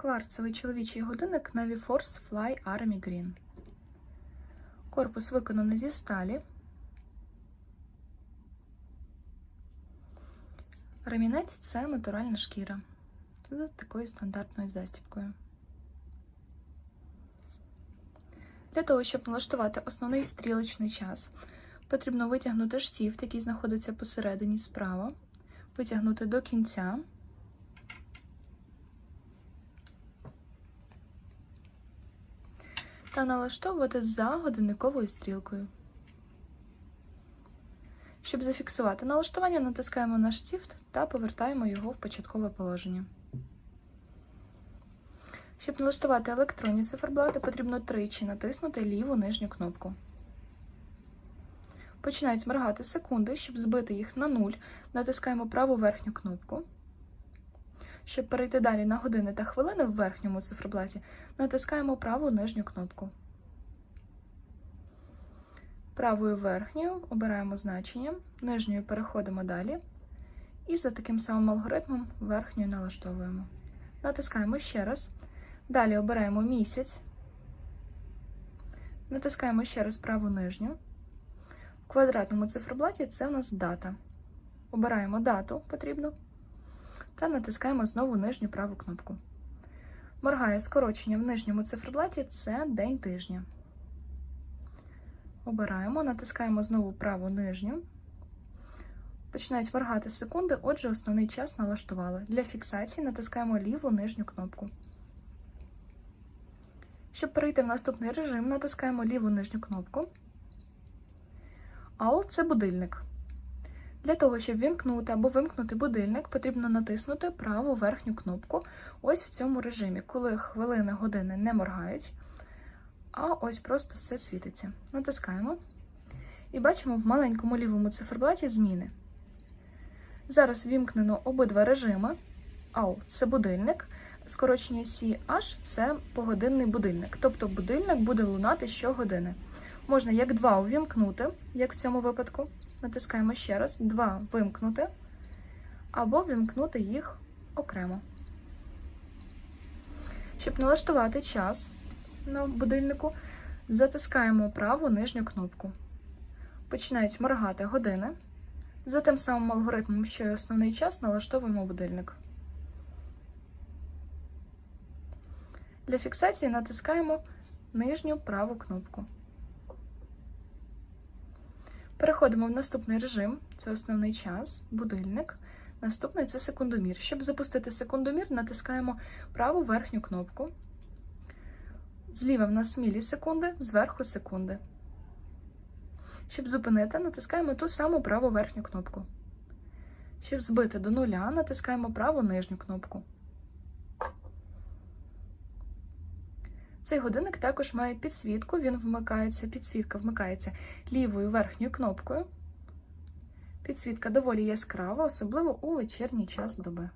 Кварцевий чоловічий годинник Navy Force Fly Army Green. Корпус виконаний зі сталі. Ремінець це натуральна шкіра з такою стандартною застібкою. Для того, щоб налаштувати основний стрілочний час, потрібно витягнути штіфт, який знаходиться посередині справа, витягнути до кінця. Та налаштовувати за годинниковою стрілкою. Щоб зафіксувати налаштування, натискаємо на штіфт та повертаємо його в початкове положення. Щоб налаштувати електронні циферблати, потрібно тричі натиснути ліву нижню кнопку. Починають моргати секунди, щоб збити їх на нуль, натискаємо праву верхню кнопку. Щоб перейти далі на години та хвилини в верхньому циферблаті, натискаємо праву нижню кнопку. Правою верхньою обираємо значення, нижньою переходимо далі і за таким самим алгоритмом верхньою налаштовуємо. Натискаємо ще раз. Далі обираємо місяць, натискаємо ще раз праву нижню. В квадратному циферблаті це у нас дата. Обираємо дату потрібну та натискаємо знову нижню праву кнопку. Моргає скорочення в нижньому циферблаті це день тижня. Обираємо, натискаємо знову праву нижню. Починають моргати секунди, отже, основний час налаштували. Для фіксації натискаємо ліву нижню кнопку. Щоб перейти в наступний режим, натискаємо ліву нижню кнопку. AL – це будильник. Для того, щоб вімкнути або вимкнути будильник, потрібно натиснути праву верхню кнопку ось в цьому режимі, коли хвилини, години не моргають, а ось просто все світиться. Натискаємо і бачимо в маленькому лівому циферблаті зміни. Зараз вімкнено обидва режими. AL – це будильник, скорочення CH – це погодинний будильник, тобто будильник буде лунати щогодини. Можна як два увімкнути, як в цьому випадку. Натискаємо ще раз, два вимкнути, або вімкнути їх окремо. Щоб налаштувати час на будильнику, затискаємо праву нижню кнопку. Починають моргати години. За тим самим алгоритмом, що й основний час, налаштовуємо будильник. Для фіксації натискаємо нижню праву кнопку. Переходимо в наступний режим, це основний час, будильник. Наступний це секундомір. Щоб запустити секундомір, натискаємо праву верхню кнопку. Зліва в нас мілісекунди, зверху секунди. Щоб зупинити, натискаємо ту саму праву верхню кнопку. Щоб збити до нуля, натискаємо праву нижню кнопку. Цей годинник також має підсвітку, він вмикається, підсвітка вмикається лівою верхньою кнопкою. Підсвітка доволі яскрава, особливо у вечірній час доби.